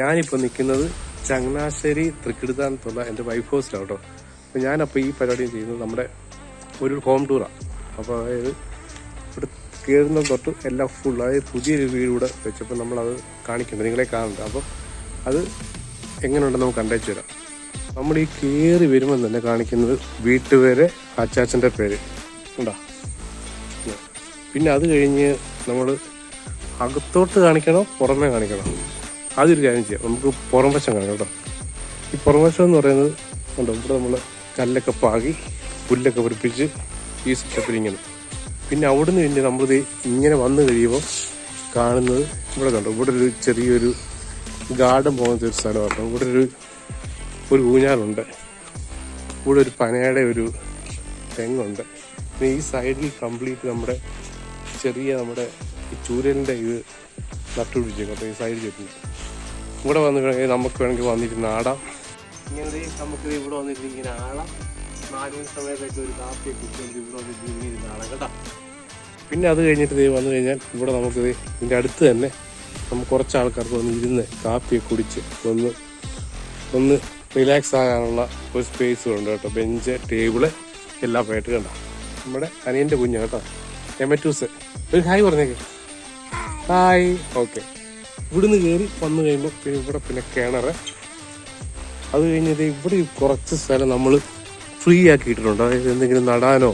ഞാനിപ്പോൾ നിൽക്കുന്നത് ചങ്ങനാശ്ശേരി തൃക്കിടുത്താനത്തുള്ള എന്റെ വൈഫ് ഹൗസിലാണ് കേട്ടോ അപ്പോൾ ഞാനപ്പോൾ ഈ പരിപാടി ചെയ്യുന്നത് നമ്മുടെ ഒരു ഹോം ടൂറാണ് അപ്പോൾ അതായത് ഇവിടെ കയറുന്ന തൊട്ട് എല്ലാം ഫുൾ അതായത് പുതിയൊരു വീട് വെച്ചപ്പോൾ നമ്മളത് കാണിക്കുന്നുണ്ട് നിങ്ങളെ കാണുന്നുണ്ട്. അപ്പോൾ അത് എങ്ങനെയുണ്ടെന്ന് നമുക്ക് കണ്ടേച്ചു തരാം. നമ്മൾ ഈ കയറി വരുമ്പോൾ തന്നെ കാണിക്കുന്നത് വീട്ടുപേര് അച്ചാച്ചന്റെ പേര്. ഉണ്ടോ പിന്നെ അത് കഴിഞ്ഞ് നമ്മൾ അകത്തോട്ട് കാണിക്കണോ പുറമേ കാണിക്കണോ. അതൊരു കാര്യം ചെയ്യാം. നമുക്ക് പുറം വശം കാണാം കേട്ടോ. ഈ പുറം വശം എന്ന് പറയുന്നത് ഉണ്ടോ ഇവിടെ നമ്മൾ കല്ലൊക്കെ പാകി പുല്ലൊക്കെ പിടിപ്പിച്ച് ഈ സെറ്റപ്പിൽ ഇങ്ങനെ. പിന്നെ അവിടുന്ന് പിന്നെ നമ്മളിത് ഇങ്ങനെ വന്നു കഴിയുമ്പോൾ കാണുന്നത് ഇവിടെ കണ്ടോ ഇവിടെ ഒരു ചെറിയൊരു ഗാർഡൻ പോകുന്ന ഒരു സ്ഥലമാണ് ഇവിടെ ഒരു ഒരു ഊഞ്ഞാലുണ്ട്. ഇവിടെ ഒരു പനയുടെ ഒരു തെങ്ങുണ്ട്. പിന്നെ ഈ സൈഡിൽ കംപ്ലീറ്റ് നമ്മുടെ ചെറിയ നമ്മുടെ ചൂരലിന്റെ ഇത് നട്ടുപിടിച്ചേക്കും അപ്പോൾ ഈ സൈഡ് ചെയ്തു ഇവിടെ വന്ന് കഴിഞ്ഞാൽ നമുക്ക് വേണമെങ്കിൽ വന്നിരുന്ന് ആടാം. ഇങ്ങനെ നമുക്ക് ഇവിടെ വന്നിരുന്ന് ഇങ്ങനെ ആടാം. മണി സമയത്തൊക്കെ ഒരു കാപ്പി കുടിച്ചുകൊണ്ട് ഇവിടെ വന്നിട്ട് ഇങ്ങനെ ഇരുന്ന് ആടാം കേട്ടോ. പിന്നെ അത് കഴിഞ്ഞിട്ട് വന്നു കഴിഞ്ഞാൽ ഇവിടെ നമുക്ക് ഇതിന്റെ അടുത്ത് തന്നെ നമുക്ക് കുറച്ച് ആൾക്കാർക്ക് വന്ന് ഇരുന്ന് കാപ്പിയൊക്കെ കുടിച്ച് ഒന്ന് ഒന്ന് റിലാക്സ് ആകാനുള്ള ഒരു സ്പേസ് ഉണ്ട് കേട്ടോ. ബെഞ്ച് ടേബിൾ എല്ലാം പോയിട്ട് കണ്ടോ. നമ്മുടെ അനിയന്റെ കുഞ്ഞ് കേട്ടോ. എമറ്റൂസ് ഒരു ഹായ് പറഞ്ഞേക്ക്. ഹായ് ഓക്കെ ഇവിടുന്ന് കയറി വന്നു കഴിയുമ്പോൾ പിന്നെ ഇവിടെ പിന്നെ കിണറ്. അത് കഴിഞ്ഞത് ഇവിടെ കുറച്ച് സ്ഥലം നമ്മൾ ഫ്രീ ആക്കിയിട്ടുണ്ട് അതായത് എന്തെങ്കിലും നടാനോ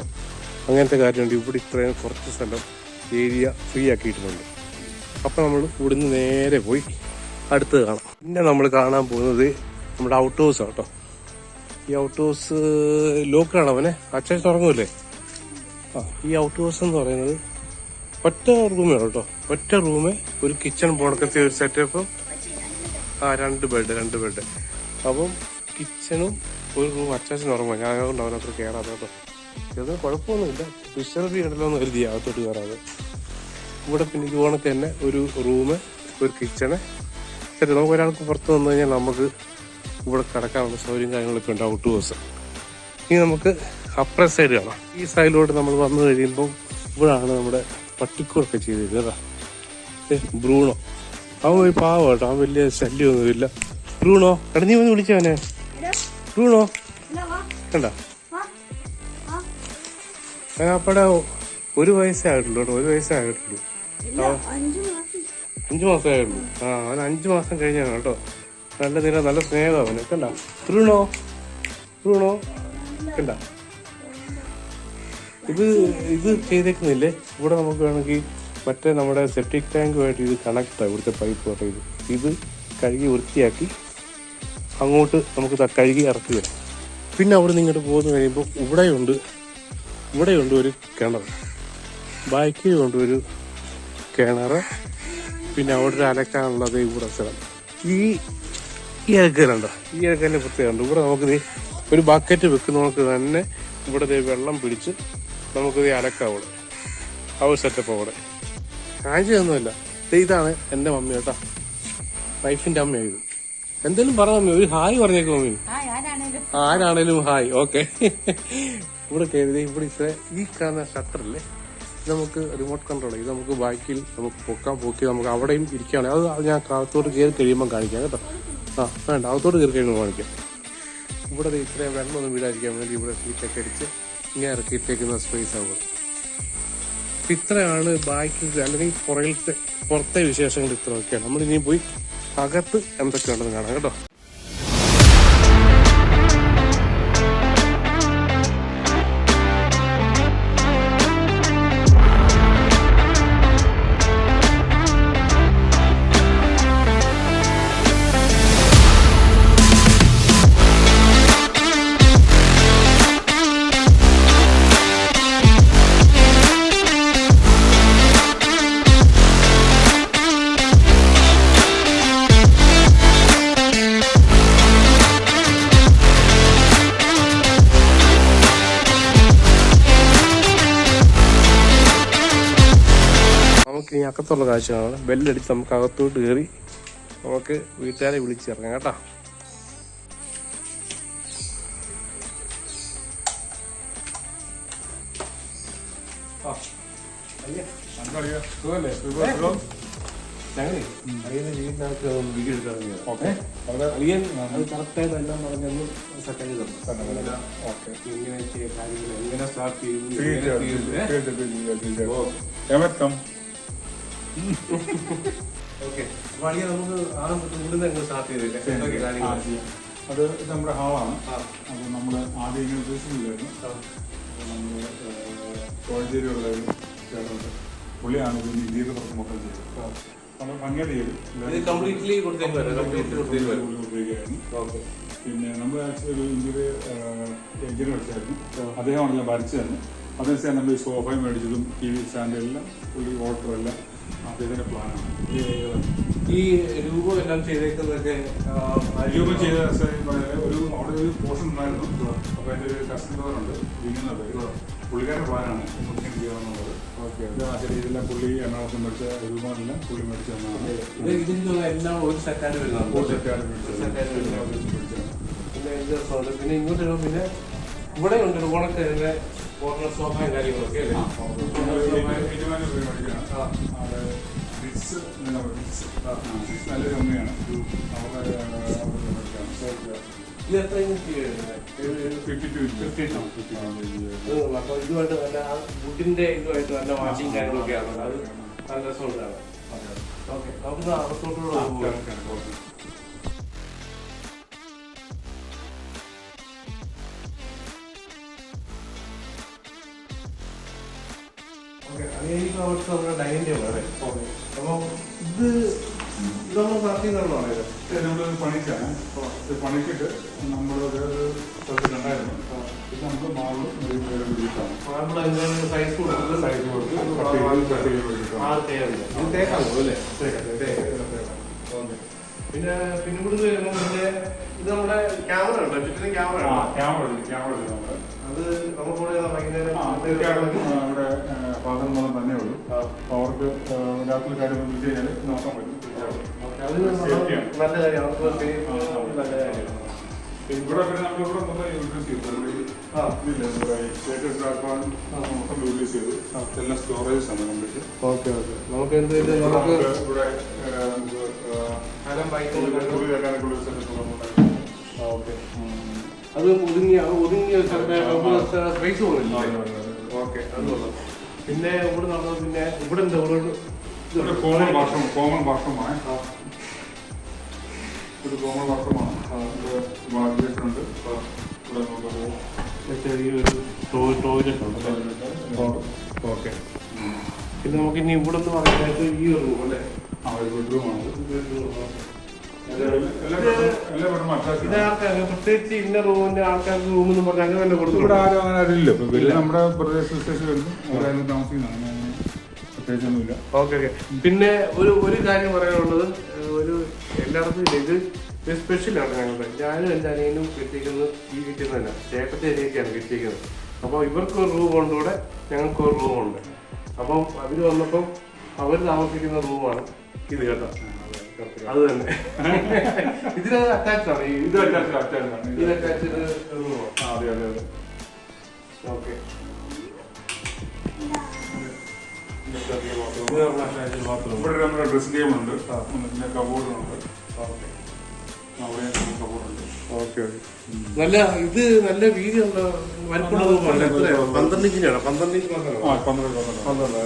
അങ്ങനത്തെ കാര്യമുണ്ട്. ഇവിടെ ഇത്രയും കുറച്ച് സ്ഥലം ഏരിയ ഫ്രീ ആക്കിയിട്ടുണ്ട് അപ്പം നമ്മൾ ഇവിടുന്ന് നേരെ പോയി അടുത്ത് കാണാം. പിന്നെ നമ്മൾ കാണാൻ പോകുന്നത് നമ്മുടെ ഔട്ട് ഹൗസ് കേട്ടോ. ഈ ഔട്ട് ഹൗസ് ലോക്കാണ് അവനെ. അച്ഛൻ തുടങ്ങൂലേ ആ ഈ ഔട്ട് ഹൗസ് എന്ന് പറയുന്നത് ഒറ്റ റൂമേ കേട്ടോ ഒറ്റ റൂമേ ഒരു കിച്ചൺ പോണക്കത്തെ ഒരു സെറ്റപ്പ് ആ രണ്ട് ബെഡ് രണ്ട് ബെഡ് അപ്പം കിച്ചണും ഒരു റൂം അച്ചാച്ചൻ ഉറങ്ങും ഞാൻ അതുകൊണ്ട് അവനത്ര കയറാതെ കേട്ടോ ഇത് കുഴപ്പമൊന്നുമില്ല. ഡിസ്റ്റർബ് ചെയ്യണല്ലോ എന്ന് കരുതി അകത്തോട്ട് കയറാതെ. ഇവിടെ പിന്നെ ഇതുപോണക്ക് തന്നെ ഒരു റൂമ് ഒരു കിച്ചണ് ശരി നമുക്ക് ഒരാൾക്ക് പുറത്ത് വന്നു കഴിഞ്ഞാൽ നമുക്ക് ഇവിടെ കിടക്കാനുള്ള സൗകര്യം കാര്യങ്ങളൊക്കെ ഉണ്ട് ഔട്ട് ഹൗസ്. ഇനി നമുക്ക് അപ്പുറ സൈഡ് കാണാം. ഈ സൈഡിലോട്ട് നമ്മൾ വന്നു കഴിയുമ്പോൾ ഇവിടാണ് നമ്മുടെ പട്ടിക്കൂടൊക്കെ ചെയ്തിരുന്നതാ ബ്രൂണോ. അവൻ ഒരു പാവം കേട്ടോ. അവൻ വലിയ ശല്യമൊന്നുമില്ല. ബ്രൂണോ കടഞ്ഞു വന്ന് വിളിച്ചവനെ ബ്രൂണോ. കണ്ട? അപ്പടെ ഒരു വയസ്സേ ആയിട്ടുള്ളൂ കേട്ടോ. ഒരു വയസ്സേ ആയിട്ടുള്ളൂ. അഞ്ചു മാസമേ ആയിട്ടുള്ളൂ ആ അവൻ അഞ്ചു മാസം കഴിഞ്ഞാണ് കേട്ടോ. നല്ല നില നല്ല സ്നേഹം അവന്. കണ്ട? ബ്രൂണോ. ബ്രൂണോ. കണ്ട? ഇത് ഇത് ചെയ്തേക്കുന്നില്ലേ? ഇവിടെ നമുക്ക് വേണമെങ്കിൽ മറ്റേ നമ്മുടെ സെപ്റ്റിക് ടാങ്കുമായിട്ട് ഇത് കണക്ട് ഇവിടുത്തെ പൈപ്പ് കേട്ടോ ഇത്. ഇത് കഴുകി വൃത്തിയാക്കി അങ്ങോട്ട് നമുക്ക് കഴുകി ഇറക്കി വരാം. പിന്നെ അവിടെ നിന്ന് ഇങ്ങോട്ട് പോകുന്ന കഴിയുമ്പോൾ ഇവിടെയുണ്ട് ഇവിടെയുണ്ട് ഒരു കിണർ. ബാക്കിലുണ്ട് ഒരു കിണർ. പിന്നെ അവിടെ ഒരു അലക്കാനുള്ളത് ഇവിടെ സ്ഥലം. ഈ ഈ അലക്കലുണ്ടോ ഈ അലക്കലിന്റെ പ്രത്യേകമുണ്ട് ഇവിടെ നമുക്ക് ഒരു ബക്കറ്റ് വെക്കുന്നവർക്ക് തന്നെ ഇവിടെ വെള്ളം പിടിച്ച് നമുക്ക് ദേ അലക്കാം അവിടെ. ആ സെറ്റപ്പ് അവിടെ. കാഴ്ചയൊന്നുമില്ല. ഇതാണ് എന്റെ മമ്മി കേട്ടോ. വൈഫിന്റെ അമ്മയാണ് ഇത്. എന്തേലും പറ മമ്മി. ഒരു ഹായ് പറഞ്ഞേക്കും മമ്മി. ആരാണേലും? ഹായ്. ഓക്കെ ഇവിടെ കയറി ഇവിടെ ഇത്ര ഈ കാണുന്ന ഷട്ടറില്ലേ നമുക്ക് റിമോട്ട് കൺട്രോൾ ഇത് നമുക്ക് ബാക്കിൽ നമുക്ക് പൊക്കാൻ പൊക്കി നമുക്ക് അവിടെയും ഇരിക്കുകയാണ്. അത് ഞാൻ അകത്തോട്ട് കയറി കഴിയുമ്പോൾ കാണിക്കാം കേട്ടോ. ആ വേണ്ട. അകത്തോട്ട് കയറി കഴിയുമ്പോൾ കാണിക്കാം. ഇവിടെ ഇത്രയും വെള്ളമൊന്നും വീടായിരിക്കാൻ വേണ്ടി ഇവിടെ സീറ്റൊക്കെ അടിച്ച് ഇങ്ങനെ ഇറക്കിയിട്ടേക്കുന്ന സ്പേസ് ആവുക ഇത്രയാണ് ബാക്കിൽ അല്ലെങ്കിൽ പുറകിലത്തെ പുറത്തെ വിശേഷങ്ങൾ ഇത്രയൊക്കെയാണ്. നമ്മൾ ഇനി പോയി അകത്ത് എന്തൊക്കെയുണ്ടെന്ന് കാണാം കേട്ടോ. അകത്തുള്ള കാഴ്ചകളാണ്. ബെല്ലടിച്ച് നമുക്ക് അകത്തോട്ട് കയറി നമുക്ക് വീട്ടുകാരെ വിളിച്ചിറങ്ങാം കേട്ടോ. ഞങ്ങളെ അളിയന്റെ വീടിനകത്ത് വീഡിയോ എടുക്കാൻ ഓക്കെ. അളിയൻ അത് കറക്റ്റായിട്ട് എല്ലാം പറഞ്ഞൊന്ന് സെക്കൻഡ് തന്നു ഓക്കെ. ഇങ്ങനെ കാര്യങ്ങൾ എങ്ങനെ സ്റ്റാർട്ട് ചെയ്തു എങ്ങനെ ഓക്കെ. നമുക്ക് ആദ്യം തൊട്ട് ഇവിടുന്ന് എങ്ങനെ സ്റ്റാർട്ട് ചെയ്തില്ലേ എന്തൊക്കെ കാര്യങ്ങൾ അത് നമ്മുടെ ഹാളാണ് അത് അപ്പോൾ നമ്മൾ ആദ്യം ഇങ്ങനെ ഉദ്ദേശിച്ചില്ലായിരുന്നു നമ്മൾ കോഴഞ്ചേരിയുള്ള ഒരു ചേട്ടനുണ്ട്. പുള്ളിയാണ് ഇതിന് ഇന്ത്യയിൽ മൊത്തം ചെയ്തത്. നമ്മൾ ഭംഗിയായിട്ട് ചെയ്തു. കംപ്ലീറ്റ്ലി പിന്നെ നമ്മൾ ആക്ച്വലി ഇന്ത്യയിൽ എഞ്ചിനീയർ വെച്ചായിരുന്നു അദ്ദേഹമാണല്ലോ വരച്ചു തന്നെ അതനുസരിച്ച് നമ്മൾ ഈ സോഫയും മേടിച്ചതും ടി വി സ്റ്റാൻഡ് എല്ലാം പുള്ളി എല്ലാം അദ്ദേഹത്തിന്റെ പ്ലാനാണ് ഈ രൂപം എല്ലാം ചെയ്തേക്കുന്നതൊക്കെ രൂപം ചെയ്ത ഒരു അവിടെ ഒരു ഉണ്ടായിരുന്നു അപ്പോൾ എന്റെ ഒരു കസ്റ്റമർ ഉണ്ട് പേര് പുള്ളിക്കാരുടെ പ്ലാനാണ് മുഖ്യം ചെയ്യാമെന്നുള്ളത് ഓക്കെ ആ പുള്ളി എറണാകുളത്ത് മേടിച്ച രൂപമെല്ലാം പുള്ളി മേടിച്ച ഇതിനുള്ള എല്ലാം ഒരു സെറ്റായിട്ട് വരുന്നതാണ് മേടിച്ചത് പിന്നെ ഇങ്ങോട്ട് പിന്നെ ഇവിടെ ഉണ്ട് ഓണൊക്കെ ഇതിന്റെ കോർണർ സോഫയും കാര്യങ്ങളൊക്കെ അല്ലേ നല്ലൊരു ഇത് വരുന്നത്? ഒരു- ഇത് അപ്പൊ ഇതുമായിട്ട് നല്ല ആ വുഡിന്റെ ഇതുമായിട്ട് നല്ല വാഷിംഗ് കാര്യങ്ങളൊക്കെയാണ് അത് നല്ല രസമുണ്ടാണ് ഓക്കെ നമുക്ക് അകത്തോട്ടുള്ള പോകാം അതിലേക്ക് അവിടുത്തെ നമ്മുടെ ഡൈനിങ് ടേബിൾ അല്ലേ? അപ്പോൾ ഇത് ഇത് നമ്മൾ പറയുന്നത് നമ്മൾ പണിക്കാണ്. ഇത് പണിക്കിട്ട് നമ്മൾ വേറൊരു സ്ഥലത്തിലുണ്ടായിരുന്നു ഇത് നമ്മൾ മാറും വിളിച്ചാണ് മാർബിൾ അതിന്റെ സൈസ് കൊടുക്കുന്നത് സൈസ് കൊടുക്കും തേക്കാണോ അല്ലേ? പിന്നെ പിന്നെ വരുമ്പോൾ പിന്നെ ഇത് നമ്മുടെ ക്യാമറ ഉണ്ടോ? ചുറ്റിനും ക്യാമറ ക്യാമറ ഉണ്ട്, ക്യാമറ ഉണ്ട് നമ്മുടെ. ആ, ഫാദർ തന്നെ ഉള്ളൂ. ആ. അപ്പോൾ അവർക്ക് രാത്രി കാര്യം വിളിച്ചു കഴിഞ്ഞാൽ നോക്കാൻ പറ്റും. നല്ല കാര്യമാണ്. നല്ല കാര്യമാണ്. ഇവിടെ പിന്നെ നമ്മൾ ഇവിടെ മൊത്തം യൂട്ടിലൈസ് ചെയ്തു നമ്മുടെ ഇതില്ലേ, നമ്മുടെ സ്റ്റേറ്റസ് ആക്കാൻ മൊത്തം യൂട്ടിലൈസ് ചെയ്തു എല്ലാം സ്റ്റോറേജ് ആണ് കംപ്ലീറ്റ് ഓക്കെ ഓക്കെ. നമുക്ക് എന്ത് ഇവിടെ സ്ഥലം ബൈക്ക് അത് ഒതുങ്ങിയ ഒതുങ്ങിയ ഒരു സ്പേസ് പോകുന്നില്ല ഓക്കെ അതുകൊള്ളാം. പിന്നെ ഇവിടെ നടന്നത് പിന്നെ ഇവിടെ എന്താ ഇവിടെ ഒരു- കോമൺ വാഷ്റൂം കോമൺ ഭാഷമാണ്. ഇത് കോമൺ ഭാഷമാണ്. ഇവിടെ വാഷ് ഉണ്ട് ഇവിടെ നമുക്കൊരു ഒരു ചെറിയൊരു ടോയ്ലറ്റ് ഉണ്ട്. ഓക്കെ. പിന്നെ നമുക്ക് ഇനി ഇവിടെ നിന്ന് ഈ ഒരു റൂം അല്ലേ? ആ ഒരു ബെഡ്റൂമാണ് എല്ലാ ഇത് ബെഡ്റൂം എല്ലാ ബെഡ്റൂം അറ്റാച്ച് പ്രത്യേകിച്ച് ഇന്ന റൂമിന്റെ ആൾക്കാർക്ക് റൂം എന്ന് പറഞ്ഞാൽ അങ്ങനെ തന്നെ ഇവിടെ കൊടുത്തു ആരും അങ്ങനെ ആരില്ല ഇപ്പൊ നമ്മുടെ പ്രദേശ വിശേഷം വരുന്നു അവരാരും താമസിക്കുന്നതാണ് അങ്ങനെ പ്രത്യേകിച്ചൊന്നുമില്ല. Okay okay. പിന്നെ ഒരു ഒരു കാര്യം പറയാനുള്ളത്. ഒരു എല്ലായിടത്തും ഇല്ല ഇത് ഇത് സ്പെഷ്യലാണ് ഞങ്ങളുടെ. ഞാനും എന്റെ അനിയനും കിട്ടിയിരിക്കുന്നത് ഈ കിട്ടുന്നതല്ല ചേട്ടത്തെ അനിയൊക്കെയാണ് കിട്ടിയിരിക്കുന്നത്. അപ്പോൾ ഇവർക്ക് ഒരു റൂം ഉണ്ട് ഇവിടെ. ഞങ്ങൾക്ക് ഒരു റൂം ഉണ്ട്. അപ്പം അവർ വന്നപ്പം അവർ താമസിക്കുന്ന റൂമാണ് ഇത് കേട്ടോ. അത് തന്നെ. ഇതിന് അറ്റാച്ച്ഡ് ആണ്. ഇത് അറ്റാച്ച് അറ്റാച്ച് ഇത് അറ്റാച്ച്ഡ് അതെ അതെ അതെ. ഓക്കെ അറ്റാച്ച്ഡ് ഇവിടെ നമ്മുടെ ഉണ്ട്. പിന്നെ കബോർഡുണ്ട് ഉണ്ട്. നല്ല ഇത് നല്ല വീതി ഉള്ള വലിപ്പമുള്ള റൂമല്ല എത്ര പന്ത്രണ്ട് ഇഞ്ചിനാണ് പന്ത്രണ്ട് ഇഞ്ച് മാത്രമാണ് പന്ത്രണ്ട് പന്ത്രണ്ട്.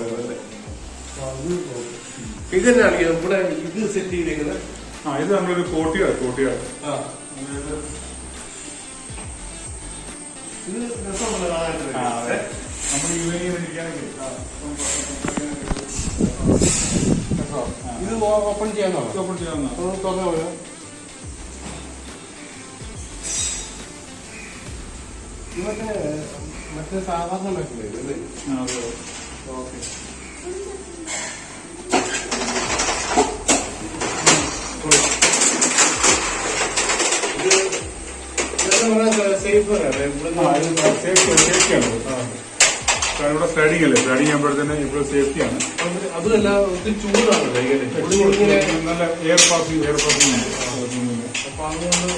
ഇത് തന്നെയാണ് ഇവിടെ ഇത് സെറ്റ് ചെയ്തേക്കുന്നത്? ആ ഇത് നമ്മളൊരു കോട്ടിയാണ് കോട്ടിയാണ്. ഇത് രസമുള്ള കാണാനായിട്ട്? നമ്മൾ. ഇത് ഓപ്പൺ ചെയ്യാനോ ഓപ്പൺ ചെയ്യാനോ തുറന്നു പോയോ ഇതൊക്കെ മറ്റേ സാധാരണ അല്ലേ ഓക്കെ. സേഫ് സേഫ്റ്റി സേഫ്റ്റിയാണ് കാരണം ഇവിടെ സ്ലൈഡിംഗ് അല്ലേ? സ്ലൈഡിംഗ് ആകുമ്പോഴത്തേന് ഇവിടെ സേഫ്റ്റിയാണ് അതുമല്ല ഒത്തിരി ചൂടാണ് നല്ല എയർ പാസിംഗ് എയർ പാസിംഗ് അപ്പൊ അതുകൊണ്ട്.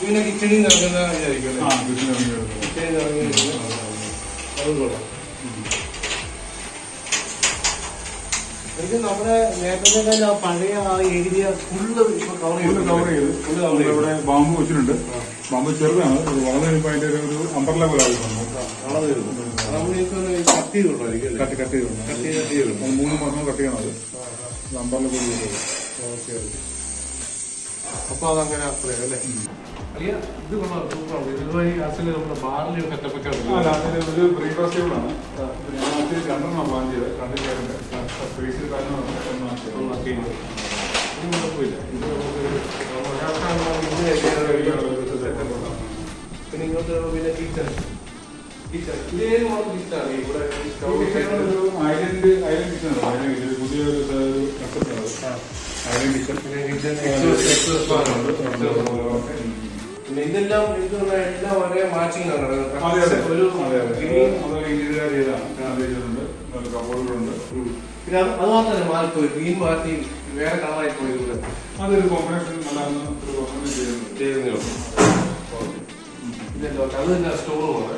ഇങ്ങനെ കിച്ചണിൽ? കിച്ചൺ കിച്ചണിൽ ഇറങ്ങി അതും കൊള്ളാം. ഇത് നമ്മുടെ നേരത്തെ പഴയ ആ area full cover full cover ചെയ്ത്. ഫുള്ള് കവർ ചെയ്തു. ഇവിടെ ബാമ്പ് വെച്ചിട്ടുണ്ട്. ബാമ്പ് ചെറുതാണ്. വളർന്നു കഴിയുമ്പോൾ അതിന്റെ ഒരു- അമ്പർല പോലെ വന്നു. കട്ട് ചെയ്തോണ്ടായിരിക്കും അല്ലേ കട്ട് കട്ട് ചെയ്തു കട്ട് ചെയ്ത്. ചെയ്തു മൂന്ന് മാസം കട്ട് ചെയ്യണം അത്. അമ്പർല പോലെ. Okay okay. അപ്പൊ അതങ്ങനെ അത്രയും അല്ലേ? അയ്യ ഇത് കൊള്ളാം സൂപ്പറാണ് ഇതുവഴി അസൽ നമ്മുടെ ബാറിൽ അതിന് ഒരു ബ്രേക്ക്ഫാസ്റ്റ് ടേബിളാണ് ഞാൻ രണ്ടെണ്ണം പ്ലാൻ ചെയ്തത്. രണ്ട് ചേരുണ്ട് സ്പേസിൽ ഇത് കുഴപ്പമില്ല. ഇത് നമുക്ക് പിന്നെ ഇങ്ങോട്ട് പിന്നെ കിച്ചൺ കിച്ചൺ ഇതേ മോഡൽ കിച്ചണാണ് ഇവിടെ island island kitchen island kitchen പുതിയൊരു ഒരു കൺസെപ്റ്റ് ആണ്. ഐലൻഡ് കിച്ചൺ പിന്നെ കിച്ചൺ പിന്നെ ഇതെല്ലാം ഇത് എല്ലാം ഒരേ മാച്ചിങ് ആണ്. ഒരു കബോർഡുകളുണ്ട് ഉം. പിന്നെ അത് അത് മാത്രമല്ല മാറിപ്പോയി ഗ്രീൻ മാറ്റി വേറെ കളറായി പോയി ഇവിടെ അതൊരു കോമ്പിനേഷൻ അത് തന്നെ സ്റ്റോർ റൂമാണ്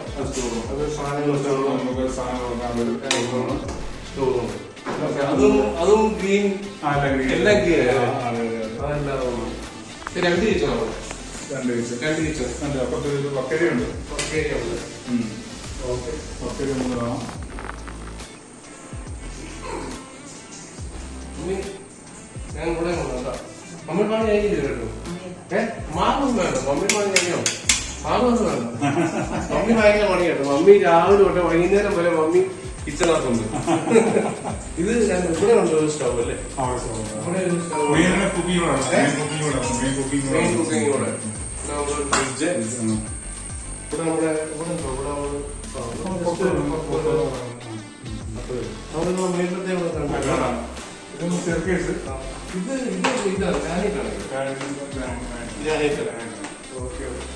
അത് സാധനങ്ങൾ സ്റ്റോർ നമുക്ക് സാധനം വെക്കാൻ സ്റ്റോർ അതും അതും ഗ്രീൻ എല്ലാം അതെ. അതെല്ലാം ശരി അവിടെ കിച്ചണാണ് രണ്ട് കിച്ചൺ രണ്ട് കിച്ചൺ അല്ല അപ്പുറത്ത് ഒരു ബക്കരിയുണ്ട് ഓക്കെ ഓക്കെ. ബക്കരി ഒന്ന് കാണാം ഞാൻ കൊണ്ടുവന്നാ മമ്മി പണി കഴിഞ്ഞു കേട്ടോ? ഏ? മാറൊന്നും വേണ്ട. മമ്മി പണി കഴിഞ്ഞോ മാറൊന്നും വേണ്ട. മമ്മി ഭയങ്കര പണി മമ്മി രാവിലെ തൊട്ട് വൈകുന്നേരം വരെ മമ്മി കിച്ചണകത്തുണ്ട്. ഇത് ഇവിടെ ഉണ്ട്? ഒരു സ്റ്റവ് അല്ലേ? ഇവിടെ ഒരു സ്റ്റവ് മെയിൻ കുക്കിംഗ് കൂടെ നമ്മുടെ ഫ്രിഡ്ജ്. ഇവിടെ നമ്മുടെ ഇവിടെ ഉണ്ടോ? ഇവിടെ നമ്മൾ മേലത്തെ ഇവിടെ കണ്ടു. ഇതൊന്ന് ചെറുക്കേസ് ഇത് ഇത് ഇതാണ്. ഗ്രാനൈറ്റാണ് ഗ്രാനൈറ്റ് ഓക്കെ ഓക്കെ.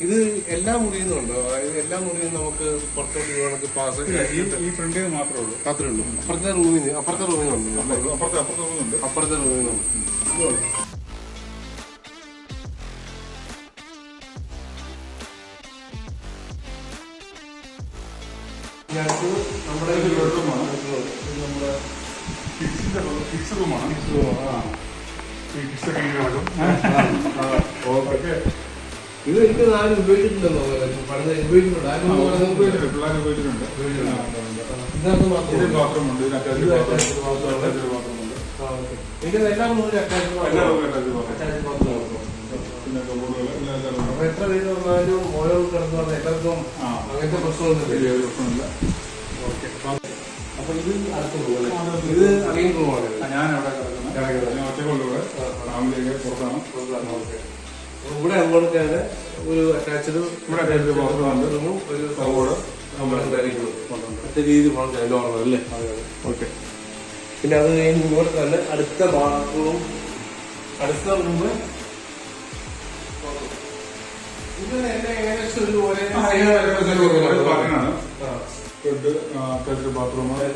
ഇത് എല്ലാ മുറിയിൽ നിന്നുണ്ടോ അതായത് എല്ലാ മുറിയിൽ നിന്നും നമുക്ക് പുറത്തോട്ട് പോകണമെങ്കിൽ പാസ് ഈ ഫ്രണ്ട് ഫ്രണ്ടിൽ മാത്രമേ ഉള്ളൂ. മാത്രമേ ഉള്ളൂ. അപ്പുറത്തെ റൂമിൽ നിന്ന് അപ്പുറത്തെ റൂമിൽ നിന്നുണ്ട് അല്ലേ? അപ്പുറത്തെ അപ്പുറത്തെ ഉണ്ട്. അപ്പുറത്തെ റൂമിൽ നിന്നുണ്ട് നമ്മുടെ ബെഡ്റൂമാണ് നമ്മുടെ കിഡ്സിന്റെ കിഡ്സ് റൂമാണ് കിഡ്സ് ഒക്കെ ഇങ്ങനെ ഓക്കെ. ഇത് എനിക്ക് ആരും ഉപയോഗിച്ചിട്ടില്ലെന്നോ പണ്ട് ഉപയോഗിച്ചിട്ടുണ്ട്. എല്ലാ എത്ര പേര് വന്നാലും ഓരോ കിടന്നു പറഞ്ഞാൽ എല്ലാവർക്കും അങ്ങനത്തെ പ്രശ്നമൊന്നുമില്ല. അപ്പൊ ഇത് അടുത്ത ഇത് അറിയുമ്പോൾ ഞാൻ അവിടെ കിടക്കുന്നത്. ഞാൻ ഒറ്റക്കുള്ള പുറത്താണ്. പുറത്താണ് പുറത്താണ് ഇവിടെ അങ്ങോട്ട് ഒരു അറ്റാച്ച്ഡ് ഇവിടെ ഉണ്ട്. റൂമും ഒരു കബോർഡ് മറ്റേ രീതി പോകണം നോർമൽ അല്ലേ? ഓക്കെ. പിന്നെ അത് കഴിഞ്ഞ് ഇങ്ങോട്ട് തന്നെ അടുത്ത ബാത്റൂം അടുത്ത റൂമ് ഏകദേശം അറ്റാച്ച്ഡ് ബാത്റൂം അല്ലേ?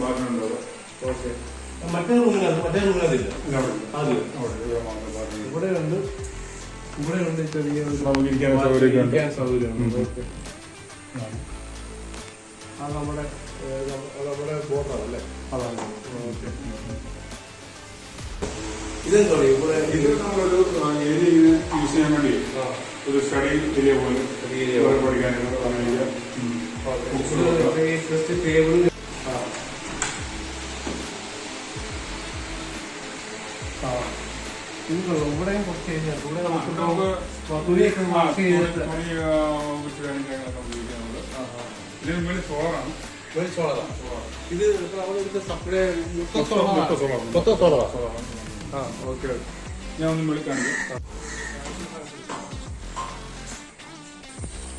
Balcony okay. മറ്റേ റൂമിനകത്ത് മറ്റേ റൂമിനകത്തില്ല അവിടെ. ഇവിടെ ഉണ്ട്. ഇവിടെ ഉണ്ട് ചെറിയ ഇരിക്കാൻ. സൗകര്യമുണ്ട്. അത് നമ്മുടെ നമ്മുടെ ബോർഡറാണ് അതാണ്. ഓക്കെ. ഇതെന്താ ഇവിടെ? ഇത് നമ്മളൊരു ഏരിയ ഇങ്ങനെ യൂസ് ചെയ്യാൻ വേണ്ടി ഒരു സ്റ്റഡി ഏരിയ പോലെ. പഠിക്കാനൊക്കെ അങ്ങനെ ഇവിടെയും കുറച്ച് ഏരിയ ഇവിടെ നമുക്ക് തുണിയൊക്കെ വാഷ് ചെയ്തിട്ട്. ഇതിന് മുകളിൽ സോളാറാണ് ഒരു സോളറാണ് ഇത് നമ്മളിവിടുത്തെ സപ്ലൈ മൊത്തം മൊത്തം സോളറാ സോളാർ മൊത്തം ആ ഓക്കെ. ഓക്കെ ഞാൻ ഒന്ന് കാണിക്കാം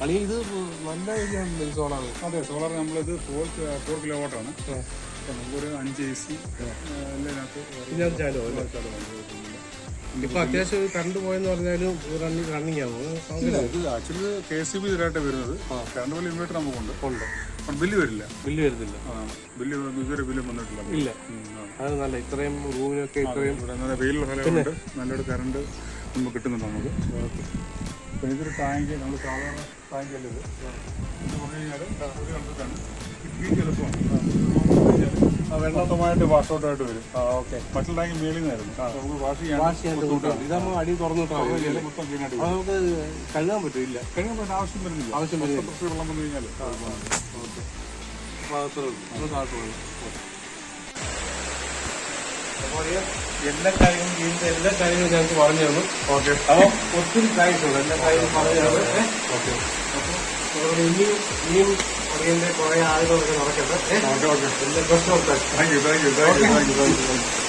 അളി ഇത് നല്ല ഏരിയ സോളാണ് അതെ സോളാർ നമ്മളിത് ഫോർ ഫോർ കിലോ വാട്ടാണ് നമുക്കൊരു അഞ്ച് എ സി ഇതിനകത്ത് ചാലോ ഇപ്പൊ അത്യാവശ്യം കറണ്ട് പോയെന്ന് പറഞ്ഞാലും റണ്ണിങ് റണ്ണിങ് ആവും. ഇത് ആക്ച്വലി കെ സി ബി ഇതിലായിട്ട് വരുന്നത്. കറണ്ട് പോലെ ഇൻവേർട്ടർ നമുക്കുണ്ട്. ഉണ്ട്. ഉണ്ട് ബില്ല് വരില്ല. ബില്ല് വരുന്നില്ല. ബില്ല് ഇതുവരെ ബില്ല് വന്നിട്ടില്ല. ഇല്ല. അത് നല്ല ഇത്രയും റൂമിനൊക്കെ ഇത്രയും നല്ല വെയിലുള്ള സ്ഥലമുണ്ട് നല്ലൊരു കറണ്ട് നമുക്ക് കിട്ടുന്നുണ്ട് നമുക്ക്. പിന്നെ ഇതൊരു ടാങ്ക് നമ്മൾ സാധാരണ ടാങ്ക് അല്ല ഇത്? ഇത് പറഞ്ഞു കഴിഞ്ഞാൽ കിഡ്നിക്ക് എളുപ്പമാണ്. വെള്ളത്തമായിട്ട് വാഷ് ഔട്ട് ആയിട്ട് വരും ഓക്കെ മറ്റുള്ള ടാങ്ക് മേളിൽ നിന്നായിരുന്നു നമുക്ക് വാഷ് ചെയ്യാൻ വാഷ് ചെയ്യാൻ ബുദ്ധിമുട്ടാണ്. ഇത് അടി തുറന്നിട്ടാ മതി. മൊത്തം ക്ലീൻ ആയിട്ട് അത് നമുക്ക് കഴുകാൻ പറ്റില്ല. കഴുകാൻ പറ്റുന്ന ആവശ്യം വരുന്നില്ല. ആവശ്യം വരുന്നില്ല. കുറച്ച് വെള്ളം വന്നു കഴിഞ്ഞാൽ. എല്ലാ കാര്യങ്ങളും ജീവിതത്തെ എല്ലാ കാര്യങ്ങളും ഞങ്ങൾക്ക് പറഞ്ഞു തന്നു. ഓക്കെ. അപ്പം ഒത്തിരി താങ്ക്സ് ഉണ്ട് എല്ലാ കാര്യങ്ങളും പറഞ്ഞു തന്നു. ഓക്കെ. അപ്പം ഇനിയും ഇനിയും അറിയേണ്ട കുറെ ആളുകളൊക്കെ നടക്കട്ടെ. ഓക്കെ ഓക്കെ എല്ലാ പ്രശ്നമൊക്കെ thank you thank you thank you thank you thank you